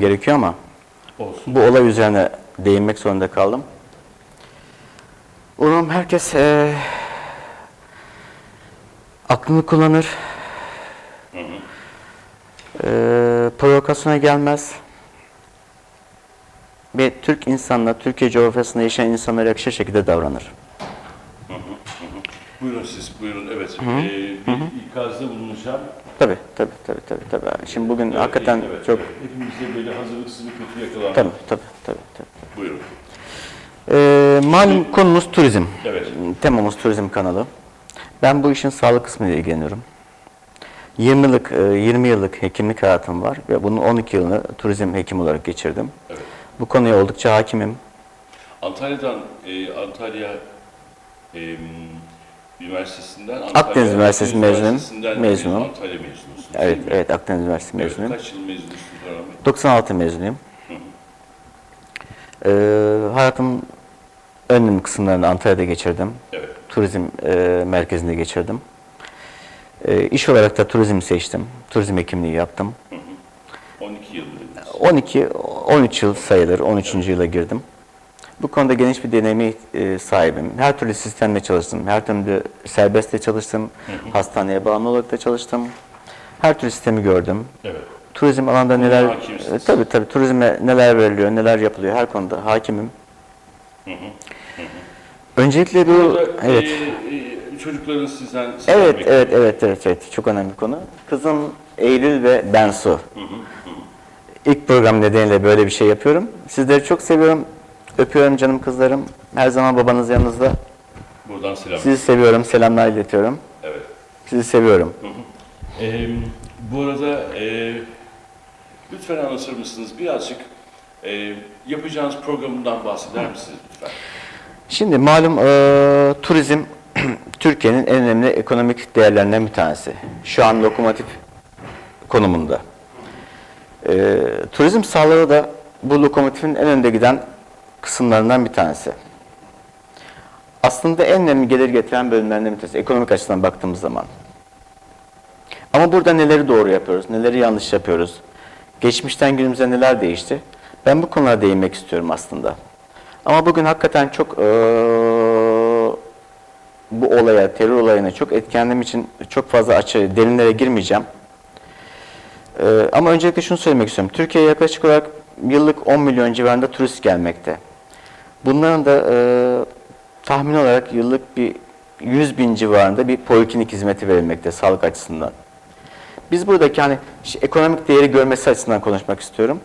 gerekiyor ama Olsun. bu olay üzerine değinmek zorunda kaldım. Umarım herkes eee aklını kullanır. Eee provokasyona gelmez. Ve Türk insanla, Türkiye coğrafyasında yaşayan insanlara yakışır şekilde davranır. Buyurun siz, buyurun. Evet. Ee, bir ikazda bulunacağım. Tabii, tabii, tabii, tabii, tabii. Şimdi bugün Evet, hakikaten evet, çok... evet. Hepimizde böyle hazırlıksız bir kötü yakalanma. Tabii, tabii, tabii, tabii. Buyurun. Ee, malum konumuz turizm. Evet. Temamız turizm kanalı. Ben bu işin sağlık kısmıyla ilgileniyorum. 20 yıllık, e, 20 yıllık hekimlik hayatım var ve bunun 12 yılını turizm hekimi olarak geçirdim. Evet. Bu konuya oldukça hakimim. Antalya'dan, e, Antalya e, Üniversitesi'nden Antalya, Akdeniz Üniversitesi e, Mezunum. Antalya mezunusunuz. Evet, evet Akdeniz Üniversitesi Evet, mezunuyum. Kaç yıl mezunusunuz Orhan Bey? 96 mezunuyum. Ee, hayatım önemli kısımlarını Antalya'da geçirdim. Evet. Turizm e, merkezinde geçirdim. E, iş olarak da turizmi seçtim. Turizm hekimliği yaptım. 12 yıl dediniz. 12, 13 yıl sayılır. 13. yıla girdim. Bu konuda geniş bir deneyime e, sahibim. Her türlü sistemle çalıştım. Her türlü serbestle çalıştım. Hastaneye bağımlı olarak da çalıştım. Her türlü sistemi gördüm. Evet. Turizm alanda neler hakimsiniz. e, tabii tabii turizme neler veriliyor, neler yapılıyor her konuda hakimim. Öncelikle bu Burada, evet. e, e, çocukların sizden Evet, bekliyor. evet, evet, evet, evet. Çok önemli konu. Kızım Eylül ve Bensu. İlk program nedeniyle böyle bir şey yapıyorum. Sizleri çok seviyorum. Öpüyorum canım kızlarım. Her zaman babanız yanınızda. Buradan selam. Sizi seviyorum. Selamlar iletiyorum. Evet. Sizi seviyorum. Ee, bu arada e, lütfen anlatır mısınız birazcık e, yapacağınız programından bahseder misiniz lütfen? Şimdi malum eee, turizm Türkiye'nin en önemli ekonomik değerlerinden bir tanesi. Şu an lokomotif konumunda. Eee, turizm sağlığı da bu lokomotifin en önde giden kısımlarından bir tanesi. Aslında en önemli gelir getiren bölümlerinden bir tanesi ekonomik açıdan baktığımız zaman. Ama burada neleri doğru yapıyoruz, neleri yanlış yapıyoruz, geçmişten günümüze neler değişti? Ben bu konulara değinmek istiyorum aslında. Ama bugün hakikaten çok eee, bu olaya, terör olayına çok etkilendiğim için çok fazla açı, derinlere girmeyeceğim. Eee, ama öncelikle şunu söylemek istiyorum. Türkiye'ye yaklaşık olarak yıllık 10 milyon civarında turist gelmekte. Bunların da eee tahmin olarak yıllık bir 100 bin civarında bir poliklinik hizmeti verilmekte sağlık açısından. Biz buradaki hani ekonomik değeri görmesi açısından konuşmak istiyorum.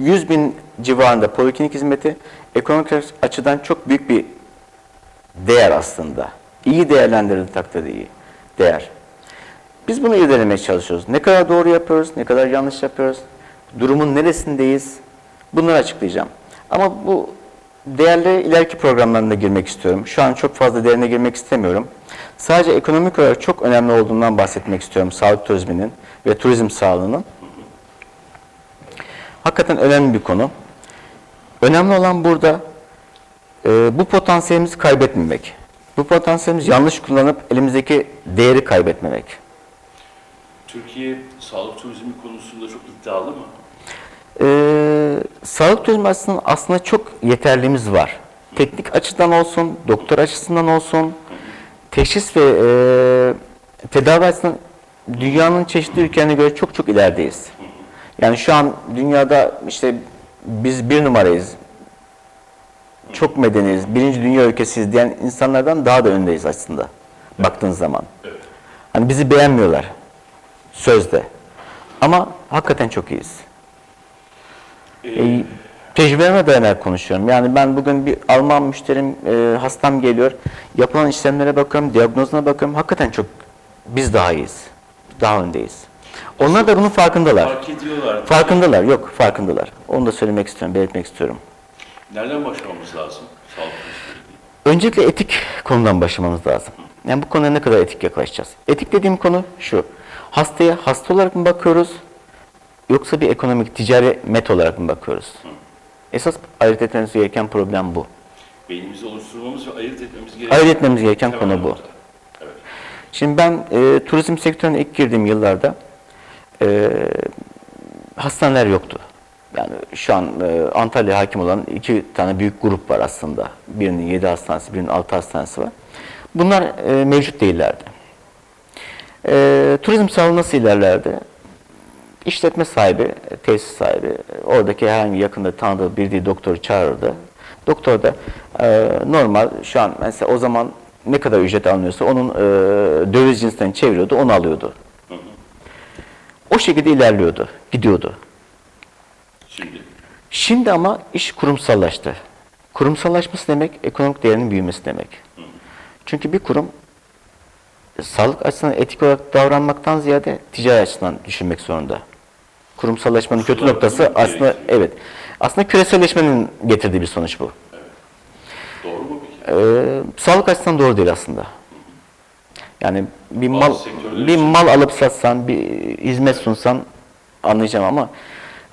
100 bin civarında poliklinik hizmeti ekonomik açıdan çok büyük bir değer aslında. İyi değerlendirildiği takdirde iyi değer. Biz bunu irdelemeye çalışıyoruz. Ne kadar doğru yapıyoruz, ne kadar yanlış yapıyoruz, durumun neresindeyiz bunları açıklayacağım. Ama bu değerli ileriki programlarına girmek istiyorum. Şu an çok fazla derine girmek istemiyorum. Sadece ekonomik olarak çok önemli olduğundan bahsetmek istiyorum sağlık turizminin ve turizm sağlığının. Hakikaten önemli bir konu. Önemli olan burada e, bu potansiyelimizi kaybetmemek. Bu potansiyelimizi yanlış kullanıp elimizdeki değeri kaybetmemek. Türkiye sağlık turizmi konusunda çok iddialı mı? Ee, sağlık açısından aslında çok yeterliğimiz var. Teknik açıdan olsun, doktor açısından olsun, teşhis ve e, tedavi açısından dünyanın çeşitli ülkelerine göre çok çok ilerideyiz. Yani şu an dünyada işte biz bir numarayız, çok medeniyiz, birinci dünya ülkesiyiz diyen insanlardan daha da öndeyiz aslında baktığın zaman. Hani bizi beğenmiyorlar sözde ama hakikaten çok iyiyiz. E, tecrübelerime dayanarak konuşuyorum. Yani ben bugün bir Alman müşterim, e, hastam geliyor. Yapılan işlemlere bakıyorum, diyagnozuna bakıyorum. Hakikaten çok, biz daha iyiyiz. Daha öndeyiz. Onlar da bunun farkındalar. Fark ediyorlar. Farkındalar, yok farkındalar. Onu da söylemek istiyorum, belirtmek istiyorum. Nereden başlamamız lazım sağlık? Öncelikle etik konudan başlamamız lazım. Yani bu konuya ne kadar etik yaklaşacağız? Etik dediğim konu şu. Hastaya hasta olarak mı bakıyoruz? Yoksa bir ekonomik, ticari met olarak mı bakıyoruz? Esas ayırt etmemiz gereken problem bu. Beynimizi oluşturmamız ve ayırt etmemiz gereken Ayırt etmemiz gereken konu bu. nokta. Evet. Şimdi ben e, turizm sektörüne ilk girdiğim yıllarda e, hastaneler yoktu. Yani şu an e, Antalya hakim olan iki tane büyük grup var aslında. Birinin 7 hastanesi, birinin 6 hastanesi var. Bunlar e, mevcut değillerdi. E, turizm sağlığı nasıl ilerlerdi? İşletme sahibi, tesis sahibi, oradaki herhangi yakında tanıdığı bildiği doktoru çağırırdı. Doktor da e, normal şu an mesela o zaman ne kadar ücret alınıyorsa onun e, döviz cinsinden çeviriyordu, onu alıyordu. O şekilde ilerliyordu, gidiyordu. Şimdi Şimdi ama iş kurumsallaştı. Kurumsallaşması demek ekonomik değerinin büyümesi demek. Çünkü bir kurum sağlık açısından etik olarak davranmaktan ziyade ticari açıdan düşünmek zorunda. Kurumsallaşmanın kötü noktası aslında evet. Aslında küreselleşmenin getirdiği bir sonuç bu. doğru mu peki? Ee, sağlık açısından doğru değil aslında. Yani bir Bazı mal bir için- mal alıp satsan, bir hizmet sunsan anlayacağım ama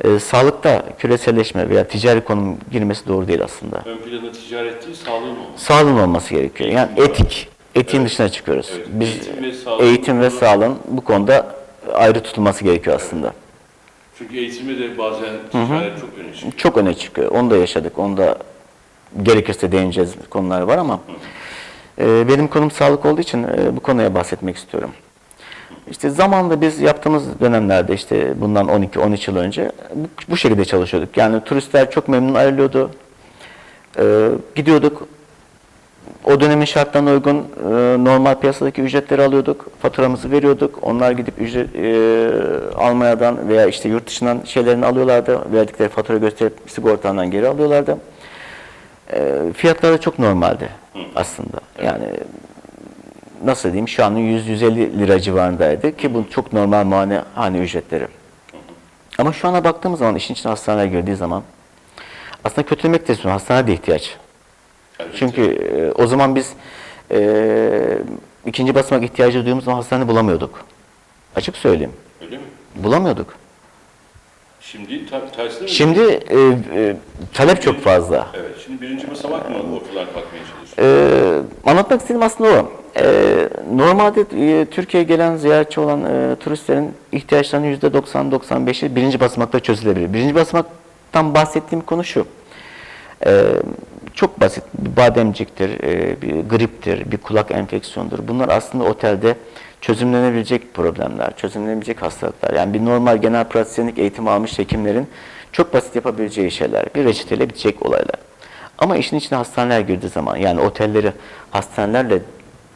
e, sağlıkta küreselleşme veya ticari konum girmesi doğru değil aslında. Ön planda ticaret değil, sağlığın olması. Sağlığın olması gerekiyor. Yani var. etik, etiğin Evet. dışına çıkıyoruz. Evet, Biz eğitim ve sağlığın eğitim ve sağlığın bu konuda ayrı tutulması gerekiyor aslında. Çünkü eğitimde de bazen ticaret çok öne çıkıyor. Çok öne çıkıyor. Onu da yaşadık. Onu da gerekirse değineceğiz konular var ama e, benim konum sağlık olduğu için e, bu konuya bahsetmek istiyorum. İşte zamanında biz yaptığımız dönemlerde işte bundan 12-13 yıl önce bu, bu şekilde çalışıyorduk. Yani turistler çok memnun ayrılıyordu. E, gidiyorduk. O dönemin şartlarına uygun e, normal piyasadaki ücretleri alıyorduk. Faturamızı veriyorduk. Onlar gidip ücret e, Almanya'dan veya işte yurt dışından şeylerini alıyorlardı. Verdikleri fatura gösterip sigortadan geri alıyorlardı. E, fiyatlar da çok normaldi aslında. Yani nasıl diyeyim şu an 100-150 lira civarındaydı ki bu çok normal muayenehane ücretleri. Ama şu ana baktığımız zaman işin içine hastaneler girdiği zaman aslında kötülemek de istiyorum. Hastaneye de ihtiyaç. Elbette. Çünkü e, o zaman biz e, ikinci basamak ihtiyacı duyduğumuz zaman hastane bulamıyorduk. Açık söyleyeyim. Öyle mi? Bulamıyorduk. Şimdi ta- tersine mi? Şimdi e, e, talep çok fazla. Evet, şimdi birinci basamak mı ortalar bakmaya çalışıyor? E, anlatmak istediğim aslında o. E, normalde e, Türkiye'ye gelen ziyaretçi olan e, turistlerin ihtiyaçlarının %90-95'i birinci basamakta çözülebilir. Birinci basamaktan bahsettiğim konu şu. E, çok basit. Bir bademciktir, e, bir griptir, bir kulak enfeksiyonudur. Bunlar aslında otelde çözümlenebilecek problemler, çözümlenebilecek hastalıklar. Yani bir normal genel pratisyenlik eğitimi almış hekimlerin çok basit yapabileceği şeyler. Bir reçeteyle bitecek olaylar. Ama işin içine hastaneler girdiği zaman, yani otelleri hastanelerle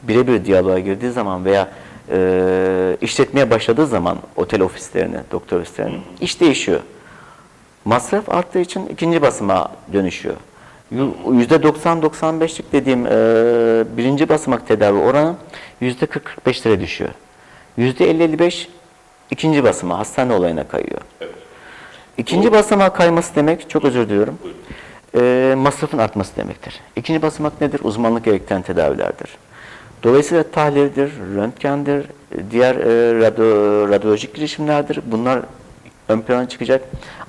birebir diyaloğa girdiği zaman veya e, işletmeye başladığı zaman otel ofislerini, doktor ofislerini iş değişiyor. Masraf arttığı için ikinci basıma dönüşüyor. Yu- %90-95'lik dediğim e, birinci basamak tedavi oranı %40-45'lere düşüyor. %50-55 ikinci basıma hastane olayına kayıyor. Evet. İkinci basamağa kayması demek, çok özür diliyorum, e, masrafın artması demektir. İkinci basamak nedir? Uzmanlık gerektiren tedavilerdir. Dolayısıyla tahlildir, röntgendir, diğer e, radyo, radyolojik girişimlerdir. Bunlar ön plana çıkacak.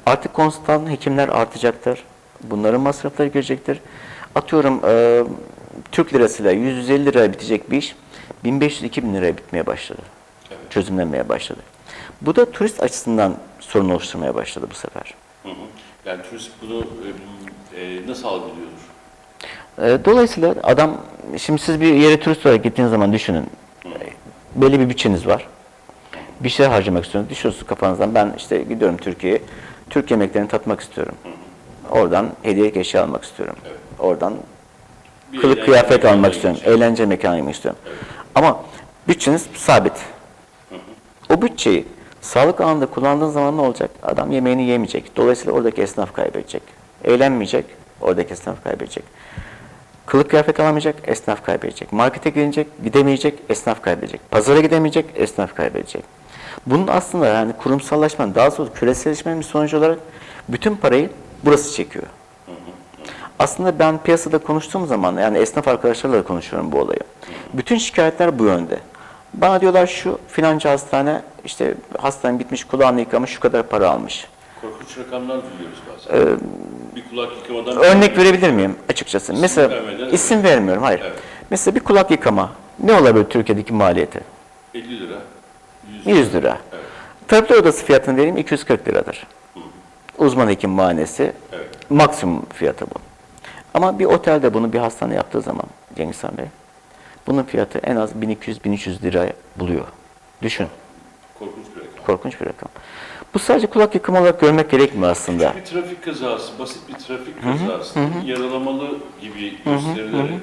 Artık konsültan hekimler artacaktır. Bunların masrafları girecektir. Atıyorum e, Türk lirasıyla 150 liraya bitecek bir iş 1500-2000 liraya bitmeye başladı. Evet. Çözümlenmeye başladı. Bu da turist açısından sorun oluşturmaya başladı bu sefer. Hı hı. Yani turist bunu e, e, nasıl algılıyordur? E, Dolayısıyla adam, şimdi siz bir yere turist olarak gittiğiniz zaman düşünün. E, Belli bir bütçeniz var. Bir şey harcamak istiyorsunuz. Düşüyorsunuz kafanızdan. Ben işte gidiyorum Türkiye'ye. Türk yemeklerini tatmak istiyorum. Oradan hediyelik eşya almak istiyorum. Oradan Bir kılık kıyafet almak istiyorum. Eğlence mekanı istiyorum. Ama bütçeniz sabit. O bütçeyi sağlık alanında kullandığın zaman ne olacak? Adam yemeğini yemeyecek. Dolayısıyla oradaki esnaf kaybedecek. Eğlenmeyecek. Oradaki esnaf kaybedecek. Kılık kıyafet alamayacak, esnaf kaybedecek. Markete gidecek, gidemeyecek, esnaf kaybedecek. Pazara gidemeyecek, esnaf kaybedecek. Bunun aslında yani kurumsallaşmanın, daha sonra küreselleşmenin bir sonucu olarak bütün parayı burası çekiyor. Aslında ben piyasada konuştuğum zaman yani esnaf arkadaşlarla da konuşuyorum bu olayı. Bütün şikayetler bu yönde. Bana diyorlar şu filanca hastane işte hastane bitmiş kulağını yıkamış şu kadar para almış. Korkunç rakamlar duyuyoruz bazen. bir kulak yıkamadan... Örnek verebilir miyim açıkçası? Mesela vermeden, isim vermiyorum hayır. Evet. Mesela bir kulak yıkama ne olabilir Türkiye'deki maliyeti? 50 lira, 100 lira. 100 lira. Evet. Tablo odası fiyatını vereyim 240 liradır. Uzman hekim muayenesi Evet. maksimum fiyatı bu. Ama bir otelde bunu bir hastane yaptığı zaman Cengiz Han Bey, bunun fiyatı en az 1200-1300 lira buluyor. Düşün, Korkunç bir rakam. korkunç bir rakam. Bu sadece kulak yıkımı olarak görmek gerekmiyor aslında. Bir trafik kazası, basit bir trafik kazası, yaralamalı gibi gösterilerek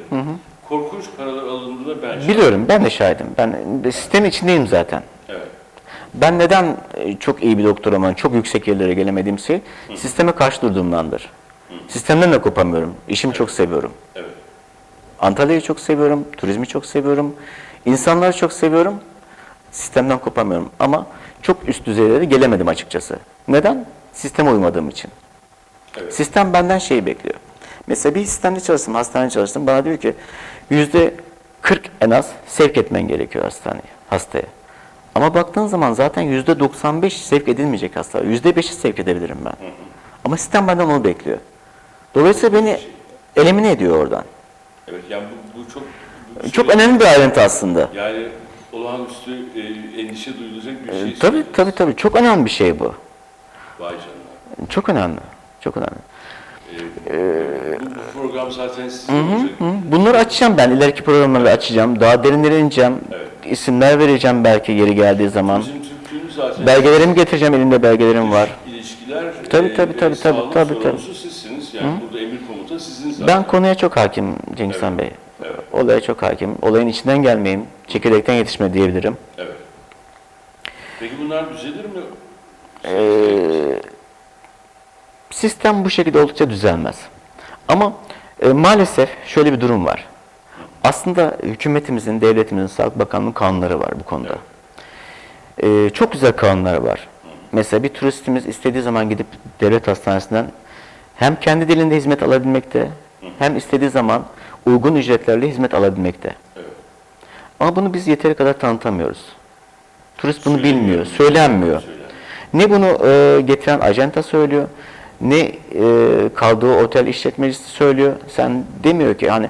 korkunç paralar alındığına ben şahit. Biliyorum, ben de şahidim. Ben sistemin içindeyim zaten. Evet. Ben neden e, çok iyi bir doktor ama çok yüksek yerlere gelemediğim şey, sisteme karşı durduğumdandır. Sistemden de kopamıyorum. İşimi çok seviyorum. Evet. Antalya'yı çok seviyorum, turizmi çok seviyorum, insanları çok seviyorum. Sistemden kopamıyorum ama çok üst düzeylere gelemedim açıkçası. Neden? Sisteme uymadığım için. Evet. Sistem benden şeyi bekliyor. Mesela bir sistemde çalıştım, hastanede çalıştım. Bana diyor ki yüzde 40 en az sevk etmen gerekiyor hastaneye, hastaya. Ama baktığın zaman zaten yüzde 95 sevk edilmeyecek hasta. Yüzde 5'i sevk edebilirim ben. Ama sistem benden onu bekliyor. Dolayısıyla beni elimine ediyor oradan. Evet. Yani bu, bu çok bu Çok şey- önemli bir ayrıntı aslında. Yani olağanüstü e, endişe duyulacak bir şey. Ee, tabii tabii tabii çok önemli bir şey bu. Vay canına. Çok önemli. Çok önemli. Bu, program zaten sizin olacak. Hı, Bunları açacağım ben. ileriki programları açacağım. Daha derinlere ineceğim. Evet. İsimler vereceğim belki yeri geldiği zaman. Bizim Türklüğün zaten Belgelerimi getireceğim. Elimde belgelerim var. ilişkiler Tabii, tabii, e, tabii, tabii, sağlık tabii, sorumlusu sizsiniz. Yani burada emir komuta sizin zaten. Ben konuya çok hakim Cengiz Han Bey. Evet. Olaya çok hakim. Olayın içinden gelmeyeyim. Çekirdekten yetişme diyebilirim. Evet. Peki bunlar düzelir mi? Ee, sistem bu şekilde oldukça düzelmez. Ama e, maalesef şöyle bir durum var. Aslında hükümetimizin, devletimizin, Sağlık Bakanlığı'nın kanunları var bu konuda. Ee, çok güzel kanunlar var. Mesela bir turistimiz istediği zaman gidip devlet hastanesinden hem kendi dilinde hizmet alabilmekte, hem istediği zaman uygun ücretlerle hizmet alabilmekte. Evet. Ama bunu biz yeteri kadar tanıtamıyoruz. Turist bunu bilmiyor, söylenmiyor. Söylenmiyor. Ne bunu e, getiren ajanta söylüyor, ne e, kaldığı otel işletmecisi söylüyor. Sen demiyor ki hani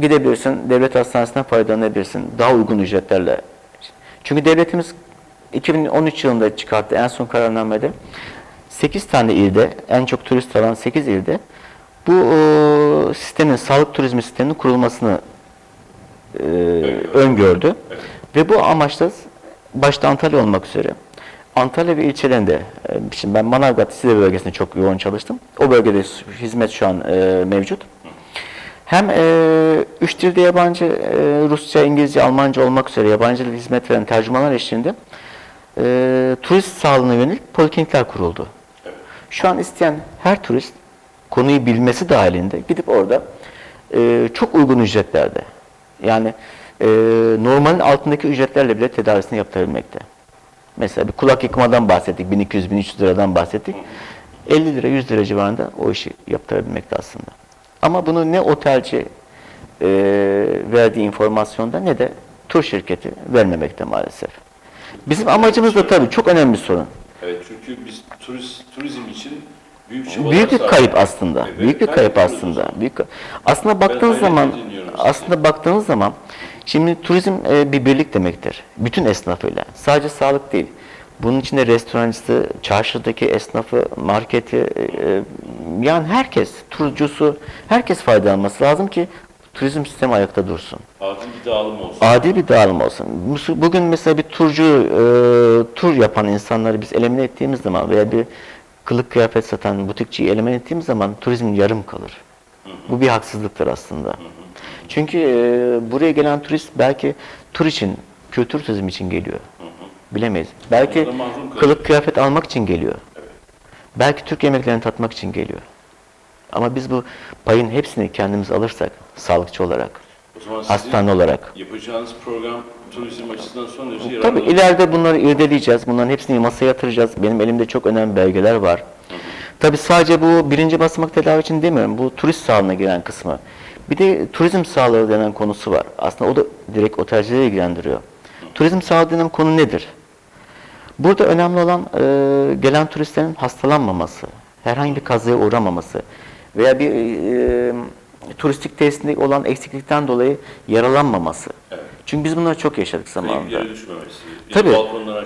gidebilirsin, devlet hastanesinden faydalanabilirsin daha uygun ücretlerle. Çünkü devletimiz 2013 yılında çıkarttı en son kararnamede 8 tane ilde, en çok turist alan 8 ilde bu e, sistemin, sağlık turizmi sisteminin kurulmasını e, öngördü. Ve bu amaçla başta Antalya olmak üzere Antalya ve ilçelerinde, e, şimdi ben Manavgat Side bölgesinde çok yoğun çalıştım. O bölgede hizmet şu an e, mevcut. Hem e, üç dilde yabancı, e, Rusça, İngilizce, Almanca olmak üzere yabancı dil hizmet veren tercümanlar eşliğinde e, turist sağlığına yönelik poliklinikler kuruldu. Şu an isteyen her turist konuyu bilmesi dahilinde gidip orada e, çok uygun ücretlerde yani e, normalin altındaki ücretlerle bile tedavisini yaptırabilmekte. Mesela bir kulak yıkamadan bahsettik. 1200-1300 liradan bahsettik. 50 lira 100 lira civarında o işi yaptırabilmekte aslında. Ama bunu ne otelci e, verdiği informasyonda ne de tur şirketi vermemekte maalesef. Bizim amacımız da tabii çok önemli bir sorun. Evet çünkü biz turist, turizm için büyük Büyük bir kayıp aslında. Evet, büyük bir kayıp aslında. Büyük aslında baktığınız zaman aslında baktığınız zaman şimdi turizm e, bir birlik demektir. Bütün esnafıyla. Sadece sağlık değil. Bunun içinde restorancısı, çarşıdaki esnafı, marketi, e, yani herkes, turcusu, herkes faydalanması lazım ki turizm sistemi ayakta dursun. Adil bir dağılım olsun. Adil bir dağılım olsun. Bu- Bugün mesela bir turcu, e, tur yapan insanları biz elimine ettiğimiz zaman veya bir kılık kıyafet satan butikçiyi elimine ettiğimiz zaman turizm yarım kalır. Bu bir haksızlıktır aslında. Çünkü e, buraya gelen turist belki tur için, kültür turizmi için geliyor. Bilemeyiz. Belki kılık kıyafet almak için geliyor. Belki Türk yemeklerini tatmak için geliyor. Ama biz bu payın hepsini kendimiz alırsak, sağlıkçı olarak, hastane olarak, yapacağınız program turizm açısından son derece yararlı. Tabii ileride bunları irdeleyeceğiz. Bunların hepsini masaya yatıracağız. Benim elimde çok önemli belgeler var. Tabii sadece bu birinci basamak tedavi için demiyorum. Bu turist sağlığına giren kısmı. Bir de turizm sağlığı denen konusu var. Aslında o da direkt otelcileri ilgilendiriyor. Turizm sağlığı denen konu nedir? Burada önemli olan e, gelen turistlerin hastalanmaması, herhangi bir kazaya uğramaması veya bir e, turistik tesisinde olan eksiklikten dolayı yaralanmaması. Evet. Çünkü biz bunları çok yaşadık zamanında. Tabii.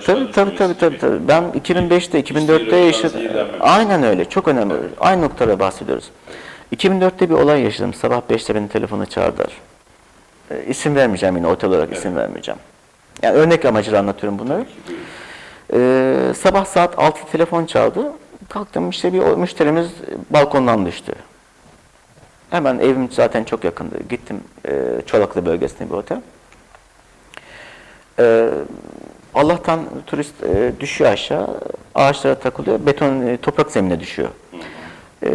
Tabii tabii tabii tabii. tabii. Ben 2005'te 2004'te İsteğiyle yaşadım. Aynen öyle. Çok önemli. Aynı noktada bahsediyoruz. 2004'te bir olay yaşadım. Sabah 5'te beni telefona çağırdılar. E, isim vermeyeceğim yine otel olarak isim vermeyeceğim. Yani örnek amacıyla anlatıyorum bunları. E, sabah saat 6 telefon çaldı. Kalktım işte bir müşterimiz balkondan düştü. Hemen evim zaten çok yakındı. Gittim e, Çolaklı bölgesinde bir otel. E, Allah'tan turist e, düşüyor aşağı, ağaçlara takılıyor, beton e, toprak zemine düşüyor. E,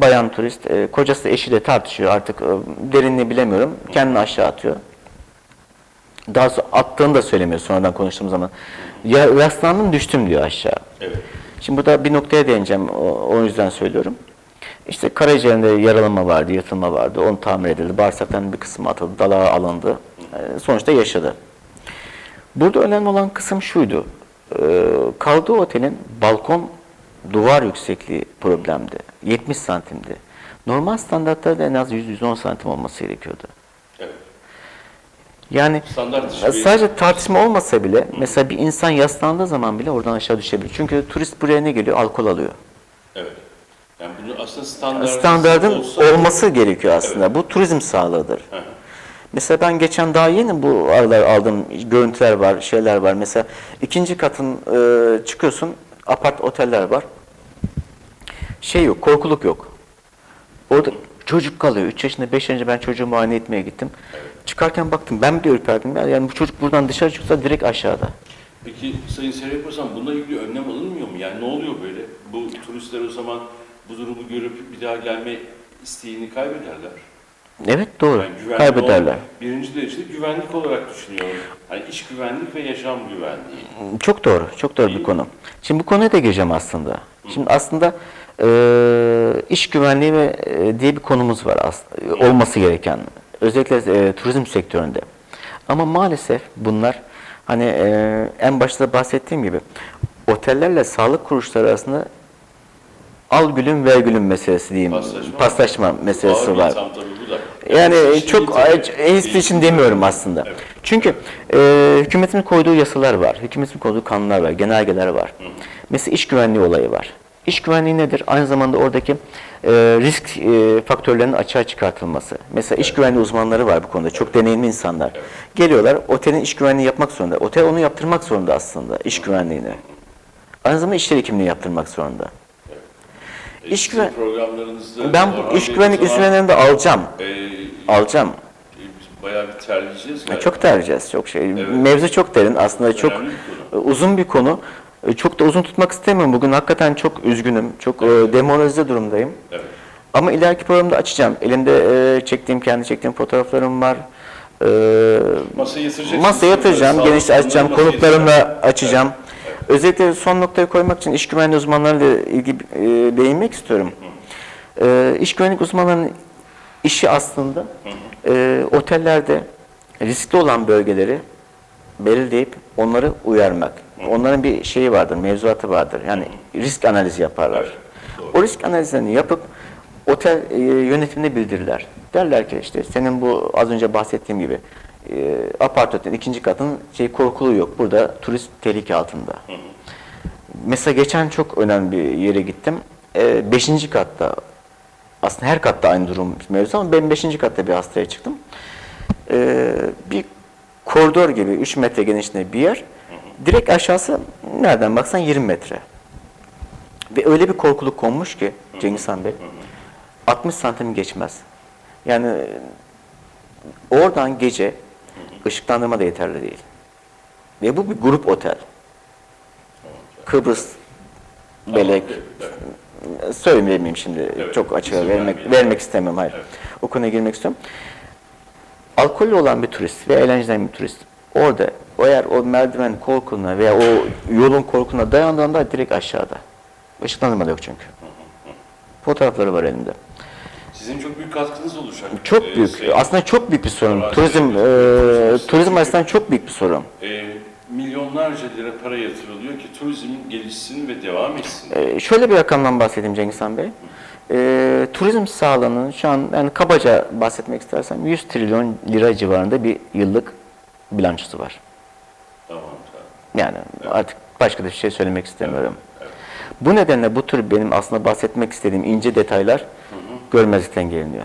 bayan turist, e, kocası eşiyle tartışıyor artık e, derinliği bilemiyorum, kendini aşağı atıyor. Daha sonra attığını da söylemiyor sonradan konuştuğum zaman. Ya rastlandım düştüm diyor aşağı. Evet. Şimdi burada bir noktaya değineceğim, o, o yüzden söylüyorum. İşte karaciğerinde yaralanma vardı, yırtılma vardı, onu tamir edildi. Bağırsakların bir kısmı atıldı, dalağı alındı. E, sonuçta yaşadı. Burada önemli olan kısım şuydu. E, kaldığı otelin balkon duvar yüksekliği problemdi. 70 santimdi. Normal standartlarda en az 100-110 santim olması gerekiyordu. Evet. Yani ya bir- sadece tartışma olmasa bile mesela bir insan yaslandığı zaman bile oradan aşağı düşebilir. Çünkü turist buraya ne geliyor? Alkol alıyor. Evet. Yani bunu aslında standart Standardın olsa- olması gerekiyor aslında. Bu turizm sağlığıdır. Hı. Mesela ben geçen daha yeni bu aralar aldığım görüntüler var, şeyler var. Mesela ikinci katın e, çıkıyorsun, apart oteller var. Şey yok, korkuluk yok. Orada çocuk kalıyor. 3 yaşında, 5 yaşında ben çocuğu muayene etmeye gittim. Çıkarken baktım, ben bir ürperdim. Ya, Yani bu çocuk buradan dışarı çıksa direkt aşağıda. Peki Sayın Serap Hocam bununla ilgili önlem alınmıyor mu? Yani ne oluyor böyle? Bu turistler o zaman bu durumu görüp bir daha gelme isteğini kaybederler. Evet doğru, Yani güvenli kaybederler. ol- birinci derecede güvenlik olarak düşünüyorum. Hani iş güvenlik ve yaşam güvenliği. Çok doğru, çok doğru bir İyi. konu. Şimdi bu konuya da gireceğim aslında. Şimdi aslında e, iş güvenliği ve e, diye bir konumuz var aslında, olması gereken. Özellikle e, turizm sektöründe. Ama maalesef bunlar hani e, en başta bahsettiğim gibi otellerle sağlık kuruluşları arasında al gülüm ver gülüm meselesi diyeyim. Paslaşma. Paslaşma meselesi var. tabii. Yani Espri çok değil tabii. espri için demiyorum aslında. Evet. Çünkü e, hükümetin koyduğu yasalar var, hükümetin koyduğu kanunlar var, genelgeler var. Mesela iş güvenliği olayı var. İş güvenliği nedir? Aynı zamanda oradaki e, risk e, faktörlerinin açığa çıkartılması. Mesela iş güvenliği uzmanları var bu konuda. Çok deneyimli insanlar. Geliyorlar, otelin iş güvenliği yapmak zorunda. Otel onu yaptırmak zorunda aslında, iş güvenliğini. Aynı zamanda işler hekimliği yaptırmak zorunda. E, iş güven- programlarınızda Ben bu iş güvenlik üstlerini de alacağım. e, Alacağım. e, bayağı bir terleyeceğiz. galiba. Çok terciheceğiz, çok şey. Evet. Mevzu çok derin, aslında çok Önemli bir e, uzun bir konu. E, Çok da uzun tutmak istemiyorum. Bugün hakikaten çok üzgünüm, çok e, demoralize durumdayım. Evet. Ama ileriki programda açacağım. Elimde e, çektiğim, kendi çektiğim fotoğraflarım var. E, Masaya yatıracaksınız. masaya yatıracağım, geniş açacağım, konuklarımla yatıracağım. açacağım. Özellikle son noktayı koymak için iş güvenliği uzmanlarıyla ilgili e, değinmek istiyorum. E, iş güvenlik uzmanlarının işi aslında e, otellerde riskli olan bölgeleri belirleyip onları uyarmak. Onların bir şeyi vardır, mevzuatı vardır. Yani risk analizi yaparlar. Evet, doğru. O risk analizlerini yapıp otel e, yönetimine bildirirler. Derler ki işte senin bu az önce bahsettiğim gibi e, apart otel ikinci katın şey korkuluğu yok. Burada turist tehlike altında. Mesela geçen çok önemli bir yere gittim. E, beşinci katta aslında her katta aynı durum mevzu ama ben beşinci katta bir hastaya çıktım. E, bir koridor gibi 3 metre genişliğinde bir yer. Direkt aşağısı nereden baksan 20 metre. Ve öyle bir korkuluk konmuş ki Cengiz Han Bey 60 santim geçmez. Yani e, oradan gece ışıklandırma da yeterli değil. Ve bu bir grup otel. Kıbrıs, Belek, söylemeyeyim şimdi Evet, çok açığa vermek vermeyelim. vermek istemiyorum hayır. Evet. O konuya girmek istiyorum. Alkollü olan bir turist ve eğlenceden bir turist orada eğer o merdiven korkuna veya o yolun korkuna dayandığında direkt aşağıda. Işıklandırma da yok çünkü. Fotoğrafları var elimde. Büyük katkınız olacak. Çok Ee, büyük. Sayın- Aslında çok büyük bir sorun. Arazi- Turizm e, Turizm- turizm açısından çok büyük bir sorun. Ee, milyonlarca lira para yatırılıyor ki turizm gelişsin ve devam etsin. E, şöyle bir rakamdan bahsedeyim Cengiz Han Bey. E, turizm sağlığının şu an yani kabaca bahsetmek istersem 100 trilyon lira civarında bir yıllık bilançosu var. Tamam, tamam. Yani artık başka da bir şey söylemek istemiyorum. Bu nedenle bu tür benim aslında bahsetmek istediğim ince detaylar görmezlikten geliniyor.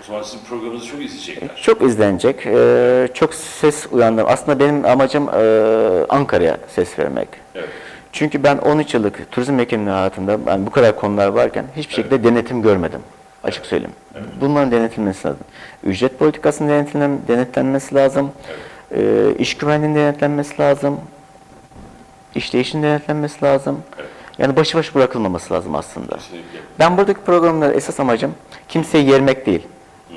O zaman sizin programınızı çok izleyecekler. Çok izlenecek, e, çok ses uyandım. Aslında benim amacım e, Ankara'ya ses vermek. Evet. Çünkü ben 13 yıllık turizm hekimliği hayatında yani bu kadar konular varken hiçbir şekilde denetim görmedim. Açık söyleyeyim. Bunların denetilmesi lazım. Ücret politikasının denetlen, denetlenmesi lazım. E, iş güvenliğinin denetlenmesi lazım. İşleyişin denetlenmesi lazım. Yani başı baş bırakılmaması lazım aslında. Kesinlikle. Ben buradaki programda esas amacım kimseyi yermek değil.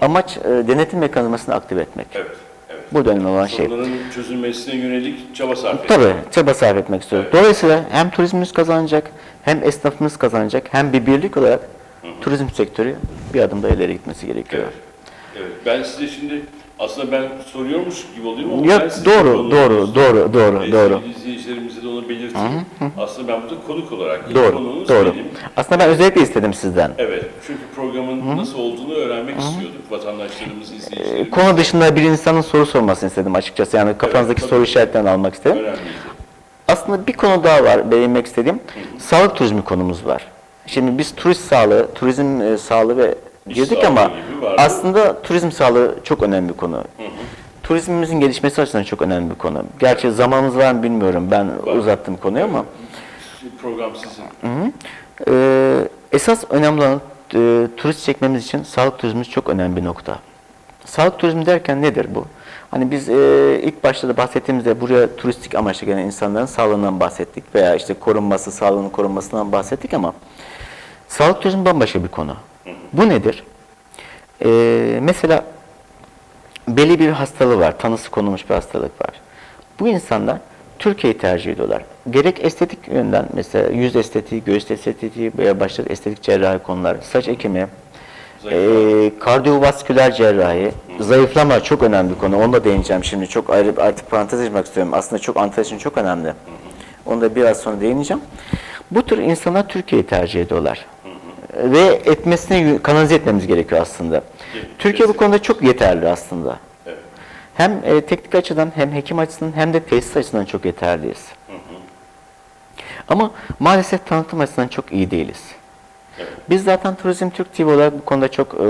Amaç e, denetim mekanizmasını aktive etmek. Evet, evet. Bu önemli olan şey. Sorunların çözülmesine yönelik çaba sarf edin. Tabii çaba sarf etmek istiyoruz. Dolayısıyla hem turizmimiz kazanacak, hem esnafımız kazanacak, hem bir birlik olarak turizm sektörü bir adım da ileri gitmesi gerekiyor. Evet. Evet. Ben size şimdi aslında ben soruyormuş gibi oluyorum ama Ya ben size doğru, doğru, doğru, doğru, Ee, doğru. sevgili izleyicilerimize de onu belirteyim. Aslında ben burada konuk olarak ilk Doğru, konuğunuz doğru. benim. Aslında ben özellikle istedim sizden. Evet. Çünkü programın nasıl olduğunu öğrenmek istiyorduk vatandaşlarımız, izleyicilerimiz. Konu dışında bir insanın soru sormasını istedim açıkçası. Yani kafanızdaki tabii. soru işaretlerini almak istedim. Önemliydi. Aslında bir konu daha var değinmek istediğim. Sağlık turizmi konumuz var. Şimdi biz turist sağlığı, turizm e, sağlığı ve girdik ama aslında turizm sağlığı çok önemli bir konu. Turizmimizin gelişmesi açısından çok önemli bir konu. Gerçi zamanımız var mı bilmiyorum. Ben uzattım konuyu ama. Program sizin. Ee, esas önemli olan e, turist çekmemiz için sağlık turizmi çok önemli bir nokta. Sağlık turizmi derken nedir bu? Hani biz e, ilk başta da bahsettiğimizde buraya turistik amaçlı gelen insanların sağlığından bahsettik veya işte korunması, sağlığının korunmasından bahsettik ama sağlık turizmi bambaşka bir konu. Bu nedir? Ee, mesela belli bir hastalığı var, tanısı konulmuş bir hastalık var. Bu insanlar Türkiye'yi tercih ediyorlar. Gerek estetik yönden mesela yüz estetiği, göğüs estetiği veya başka estetik cerrahi konular, saç ekimi, e, kardiyovasküler cerrahi, zayıflama çok önemli bir konu. Onu da değineceğim şimdi. Çok ayrı artık parantez açmak istiyorum. Aslında çok antalya için çok önemli. Onu da biraz sonra değineceğim. Bu tür insanlar Türkiye'yi tercih ediyorlar. Ve etmesini kanalize etmemiz gerekiyor aslında. Türkiye bu konuda çok yeterli aslında. Evet. Hem e, teknik açıdan hem hekim açısından hem de tesis açısından çok yeterliyiz. Ama maalesef tanıtım açısından çok iyi değiliz. Biz zaten Turizm Türk TV olarak bu konuda çok e,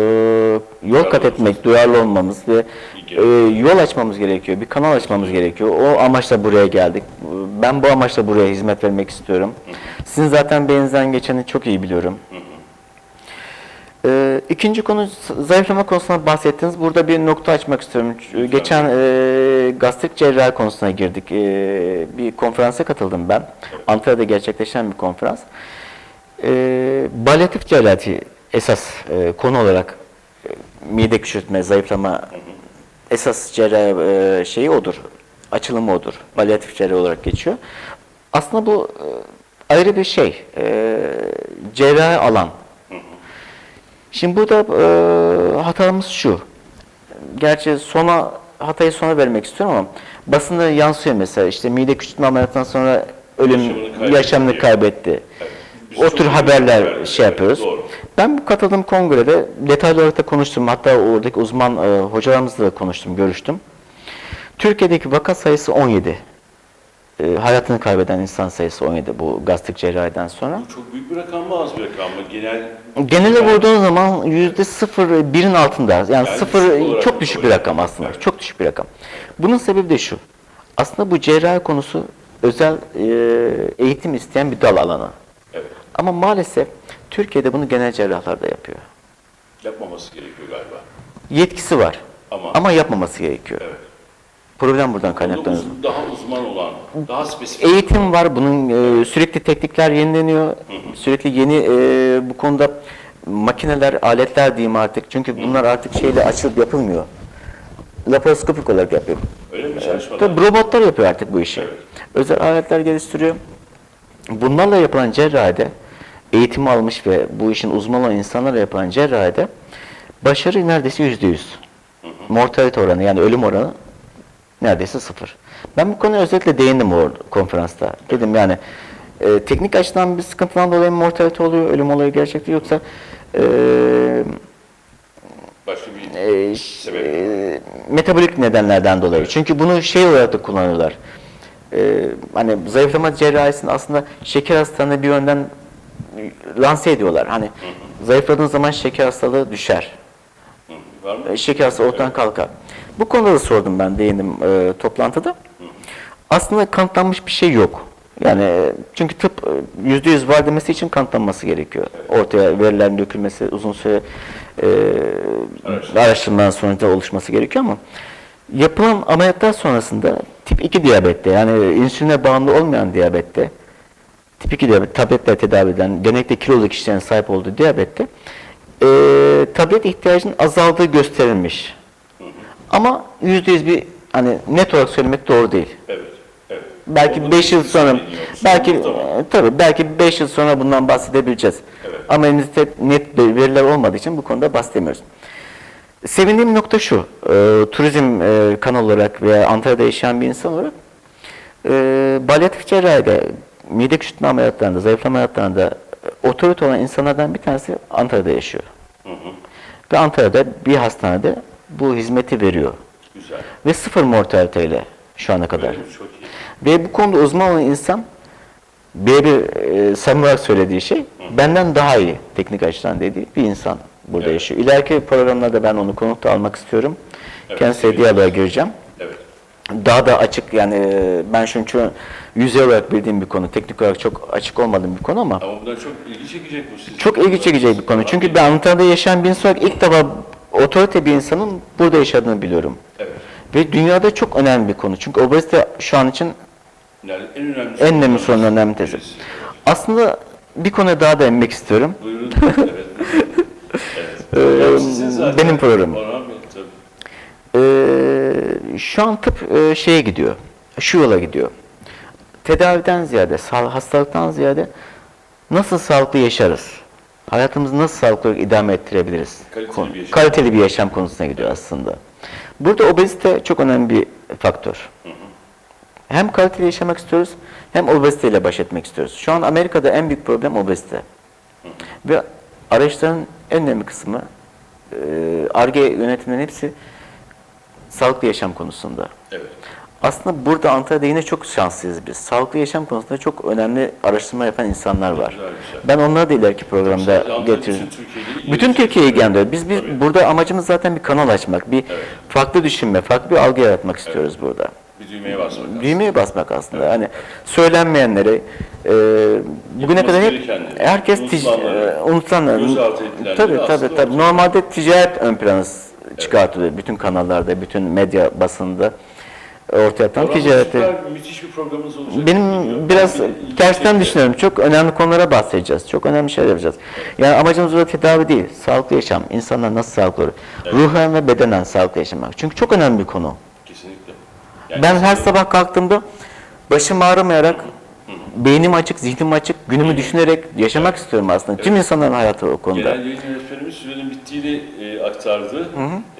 yol kat etmek, duyarlı olmamız ve e, yol açmamız gerekiyor. Bir kanal açmamız gerekiyor. O amaçla buraya geldik. Ben bu amaçla buraya hizmet vermek istiyorum. Sizin zaten beyninizden geçeni çok iyi biliyorum. Ee, ikinci konu zayıflama konusuna bahsettiniz. Burada bir nokta açmak istiyorum. Ç- Geçen e, gastrik cerrahi konusuna girdik. E, bir konferansa katıldım ben. Antalya'da gerçekleşen bir konferans. E, balyatif cerrahi esas e, konu olarak e, mide küçültme, zayıflama esas cerrahi e, şeyi odur. Açılımı odur. Balyatif cerrahi olarak geçiyor. Aslında bu e, ayrı bir şey. E, cerrahi alan. Şimdi burada e, hatamız şu. Gerçi sona hatayı sona vermek istiyorum ama basında yansıyor mesela işte mide küçültme ameliyatından sonra ölüm Yaşamını kaybetti yaşamını kaybetti. Biz O tür haberler haberler, şey evet, yapıyoruz. doğru. Ben bu katıldığım kongrede detaylı olarak da konuştum. Hatta oradaki uzman e, hocalarımızla da konuştum, görüştüm. Türkiye'deki vaka sayısı 17. E, hayatını kaybeden insan sayısı 17 bu gastrik cerrahiden sonra. Bu çok büyük bir rakam mı az bir rakam mı? Genel Genele vurduğun zaman yüzde sıfır birin altında. Yani, Yani sıfır çok düşük bir rakam aslında. Evet. Çok düşük bir rakam. Bunun sebebi de şu. Aslında bu cerrahi konusu özel e, eğitim isteyen bir dal alanı. evet, Ama maalesef Türkiye'de bunu genel cerrahlar da yapıyor. yapmaması gerekiyor galiba. Yetkisi var. Ama- Ama yapmaması gerekiyor. Evet. Problem buradan kaynaklanıyor. daha uzman olan, daha spesifik. Eğitim var. Bunun e, sürekli teknikler yenileniyor. Sürekli yeni e, bu konuda makineler, aletler diyeyim artık. Çünkü bunlar artık şeyle açılıp yapılmıyor. Laparoskopik olarak yapıyor. Öyle mi çalışmalar? Tabii robotlar yapıyor artık bu işi. Evet. Özel aletler geliştiriyor. Bunlarla yapılan cerrahide eğitimi almış ve bu işin uzmanı olan insanlarla yapılan cerrahide başarı neredeyse yüzde yüz. Mortalite oranı yani ölüm oranı neredeyse sıfır. Ben bu konuya özellikle değindim o konferansta. Dedim yani e, teknik açıdan bir sıkıntıdan dolayı mı mortalite oluyor, ölüm olayı gerçekte yoksa e, Başka bir e, Sebep? e, metabolik nedenlerden dolayı. Çünkü bunu şey olarak da kullanıyorlar. E, hani zayıflama cerrahisini aslında şeker hastalığını bir yönden lanse ediyorlar. Hani zayıfladığın zaman şeker hastalığı düşer. Hı, Var mı? E, şeker hastalığı ortadan kalkar. Bu konuda da sordum ben değindim e, toplantıda. Aslında kanıtlanmış bir şey yok. Yani çünkü tıp e, yüzde yüz var demesi için kanıtlanması gerekiyor. Ortaya verilerin dökülmesi, uzun süre e, Araştırma. araştırmadan sonuçta oluşması gerekiyor ama yapılan ameliyatlar sonrasında tip 2 diyabette yani insüline bağımlı olmayan diyabette tip 2 diyabet, tabletle tedavi edilen, genellikle kilolu kişilerin sahip olduğu diyabette e, tablet ihtiyacının azaldığı gösterilmiş. Ama yüzde yüz bir hani net olarak söylemek doğru değil. Evet. Evet. Belki Olmadı 5 yıl sonra, belki e, tabii belki 5 yıl sonra bundan bahsedebileceğiz. Evet. Ama elimizde net veriler olmadığı için bu konuda bahsedemiyoruz. Sevindiğim nokta şu, e, turizm e, kanal olarak veya Antalya'da yaşayan bir insan olarak e, balyatif cerrahide, mide küçültme ameliyatlarında, zayıflama ameliyatlarında e, otorite olan insanlardan bir tanesi Antalya'da yaşıyor. Hı hı. Ve Antalya'da bir hastanede bu hizmeti veriyor. Güzel. Ve sıfır mortaliteyle şu ana kadar. Öyle. Ve bu konuda uzman olan insan birebir e, samimi olarak söylediği şey benden daha iyi teknik açıdan dediği bir insan burada Evet. yaşıyor. İleriki programlarda ben onu konukta almak istiyorum. Evet, Kendisiyle diyaloğa gireceğim. Evet. Daha da açık yani e, ben çünkü yüzey olarak bildiğim bir konu, teknik olarak çok açık olmadığım bir konu ama Ama bunlar çok ilgi çekecek bu sizin. çok ilgi çekecek bir konu. Çünkü ben Antalya'da yaşayan bir insan olarak ilk defa otorite bir insanın burada yaşadığını biliyorum. Evet. Ve dünyada çok önemli bir konu. Çünkü obezite şu an için Yani en önemli en önemli sorunların önemli tezi. birisi. Aslında bir konuya daha değinmek istiyorum. Buyurun. evet. evet. Zaten. benim programım. Ee, şu an tıp e, şeye gidiyor. Şu yola gidiyor. Tedaviden ziyade, hastalıktan ziyade nasıl sağlıklı yaşarız? Hayatımızı nasıl sağlıklı olarak idame ettirebiliriz? Kaliteli bir yaşam. Kaliteli bir yaşam konusuna gidiyor aslında. Burada obezite çok önemli bir faktör. Hem kaliteli yaşamak istiyoruz hem obeziteyle baş etmek istiyoruz. Şu an Amerika'da en büyük problem obezite. Ve araçların en önemli kısmı e, ARGE yönetimlerin hepsi sağlıklı yaşam konusunda. Evet. Aslında burada Antalya'da yine çok şanslıyız biz. Sağlıklı yaşam konusunda çok önemli araştırma yapan insanlar var. Şey. Ben onları da ileriki programda getiririm. bütün Türkiye'yi ilgilendiriyor. Biz, biz Tabii. burada amacımız zaten bir kanal açmak, bir Evet. farklı düşünme, farklı bir algı yaratmak istiyoruz burada. Bir düğmeye basmak. Düğmeye basmak aslında. Hani söylenmeyenleri, e, bugüne Yapılması kadar hep herkes unutulanları, e, unutulanları, tabii tabii aslında tabii. Normalde ticaret ön plana çıkartılıyor. Bütün kanallarda, bütün medya basında ortaya Bey, ticareti. süper, müthiş bir programınız olacak. Benim Bilmiyorum. biraz Ben tersten düşünüyorum. Çok önemli konulara bahsedeceğiz. Çok önemli şeyler yapacağız. Yani amacımız burada tedavi değil. Sağlıklı yaşam. İnsanlar nasıl sağlıklı olur? Ruhen ve bedenen sağlıklı yaşamak. Çünkü çok önemli bir konu. Kesinlikle. Ben her sabah kalktığımda başım ağrımayarak, beynim açık, zihnim açık, günümü düşünerek yaşamak istiyorum aslında. Tüm insanların hayatı o konuda. Genel yayın yönetmenimiz sürenin bittiğini e, aktardı.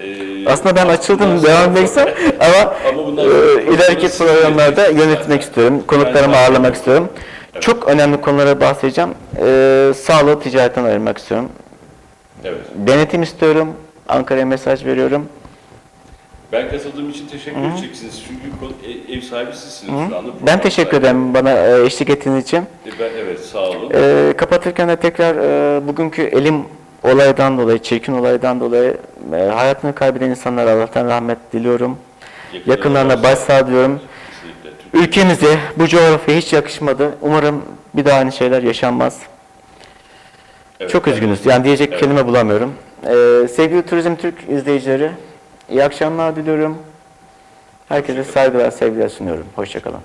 E, Aslında ben açıldım, devam etmek ama, Ama e, ileriki programlarda yönetmek istiyorum. Konuklarımı ağırlamak istiyorum. Çok önemli konulara bahsedeceğim. E, sağlığı ticaretten ayırmak istiyorum. Evet. Denetim istiyorum. Ankara'ya mesaj veriyorum. Ben katıldığım için teşekkür edeceksiniz. Çünkü e- ev sahibi sizsiniz şu anda. Ben teşekkür ederim bana e, eşlik ettiğiniz için. E, Ben, evet sağ olun. E, kapatırken de tekrar e, bugünkü elim olaydan dolayı, çirkin olaydan dolayı e, hayatını kaybeden insanlara Allah'tan rahmet diliyorum. Yakınlarına diliyorum. Kesinlikle. Türk- Ülkemize bu coğrafya hiç yakışmadı. Umarım bir daha aynı şeyler yaşanmaz. Evet, Çok üzgünüz. Yani diyecek Evet. kelime bulamıyorum. Ee, sevgili Turizm Türk izleyicileri, iyi akşamlar diliyorum. Herkese saygılar, sevgiler sunuyorum. Hoşçakalın.